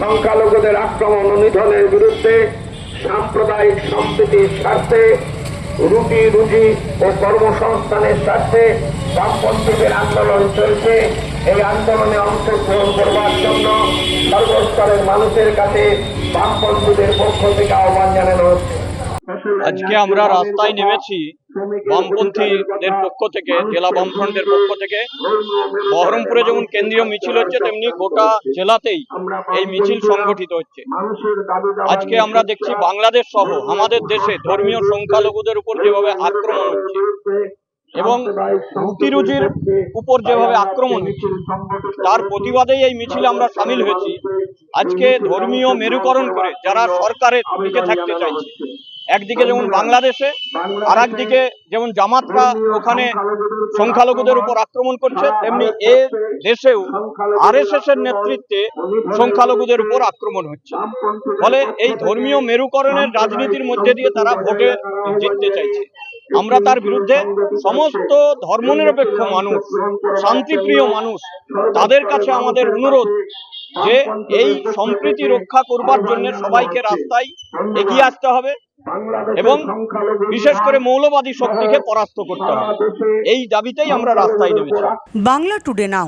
সংখ্যালঘুদের আক্রমণ নিধনের বিরুদ্ধে সাম্প্রদায়িক সম্প্রীতির স্বার্থে, রুটি রুজি ও কর্মসংস্থানের স্বার্থে বামপন্থীদের আন্দোলন চলছে। এই আন্দোলনে অংশগ্রহণ করবার জন্য সর্বস্তরের মানুষের কাছে বামপন্থীদের পক্ষ থেকে আহ্বান জানানো আজকে আমরা রাস্তায় নেমেছি বামপন্থীদের পক্ষ থেকে জেলা বামফ্রন্টের পক্ষ থেকে। বহরমপুরে যেমন কেন্দ্রীয় মিছিল হচ্ছে তেমনি গোটা জেলাতেই এই মিছিল সংগঠিত হচ্ছে। আজকে আমরা দেখছি বাংলাদেশ সহ আমাদের দেশে ধর্মীয় সংখ্যালঘুদের উপর যেভাবে আক্রমণ হচ্ছে এবং রুটি রুজির উপর যেভাবে আক্রমণ হচ্ছে তার প্রতিবাদেই এই মিছিলে আমরা সামিল হয়েছি। আজকে ধর্মীয় মেরুকরণ করে যারা সরকারের দিকে থাকতে চাইছে, একদিকে যেমন বাংলাদেশে আর একদিকে যেমন জামাতরা ওখানে সংখ্যালঘুদের উপর আক্রমণ করছে, তেমনি এ দেশেও আর এর নেতৃত্বে সংখ্যালঘুদের উপর আক্রমণ হচ্ছে। ফলে এই ধর্মীয় মেরুকরণের রাজনীতির মধ্যে দিয়ে তারা ভোটে জিততে চাইছে। আমরা তার বিরুদ্ধে সমস্ত ধর্মনিরপেক্ষ মানুষ, শান্তিপ্রিয় মানুষ, তাদের কাছে আমাদের অনুরোধ যে এই সম্প্রীতি রক্ষা করবার জন্য সবাইকে রাস্তায় এগিয়ে আসতে হবে এবং বিশেষ করে মৌলবাদী শক্তিকে পরাস্ত করতে হবে। এই দাবিতেই আমরা রাস্তায় নেমেছি। Bangla today now.